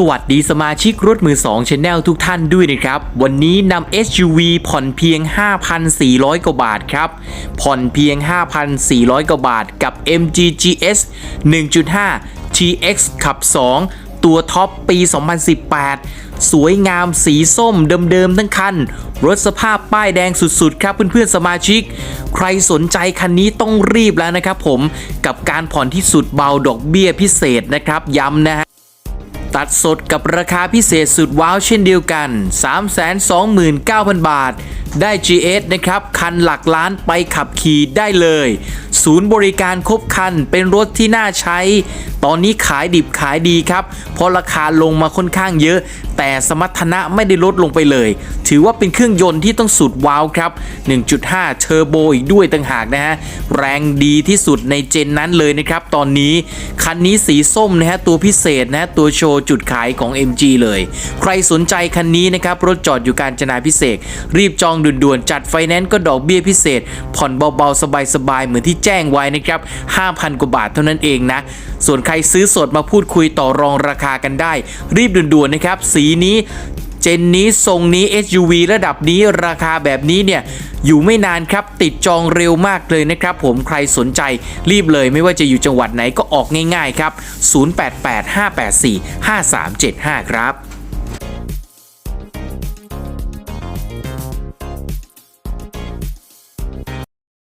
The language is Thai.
สวัสดีสมาชิกรถมือ2 Channel ทุกท่านด้วยนะครับ วันนี้นำ SUV ผ่อนเพียง 5,400 กว่าบาทครับ ผ่อนเพียง 5,400 กว่าบาทกับ MG GS 1.5 GX ขับ 2 ตัวท็อปปี 2018 สวยงามสีส้มเดิมๆทั้งคัน รถสภาพป้ายแดงสุดๆ ครับเพื่อนๆสมาชิก ใครสนใจคันนี้ต้องรีบแล้วนะครับผม กับการผ่อนที่สุดเบาดอกเบี้ยพิเศษนะครับย้ำนะฮะ ตัดสดกับราคาพิเศษสุดว้าวเช่นเดียวกัน 329,000 บาท ได้ GS นะครับ คันหลักล้านไปขับขี่ได้เลย ศูนย์บริการครบคันเป็นรถที่น่าใช้ ตอนนี้ขายดิบขายดีครับ เพราะราคาลงมาค่อนข้างเยอะ แต่สมรรถนะไม่ได้ลดลงไปเลย ถือว่าเป็นเครื่องยนต์ที่ต้องสุดว้าวครับ 1.5 เทอร์โบอีกด้วยต่างหากนะฮะ แรงดีที่สุดในเจนนั้นเลยนะครับ ตอนนี้ คันนี้สีส้มนะฮะ ตัวพิเศษนะฮะตัวโชว์จุดขายของ MG เลย ใครสนใจคันนี้นะครับ รถจอดอยู่การจนาพิเศษ รีบจองด่วนๆ จัดไฟแนนซ์ก็ดอกเบี้ยพิเศษ ผ่อนเบาๆ สบายๆ เหมือนที่แจ้งไว้นะครับ 5,000 กว่าบาทเท่านั้นเองนะ ส่วนใครซื้อสดมาพูดคุยต่อรองราคากันได้ รีบด่วนๆนะครับ สีนี้ จนนี้ทรงนี้ SUV ระดับนี้ราคาแบบนี้เนี่ยอยู่ไม่นานครับติดจองเร็วมากเลยนะครับ ผมใครสนใจรีบเลยไม่ว่าจะอยู่จังหวัดไหนก็ออกง่ายๆครับ 0885845375 ครับ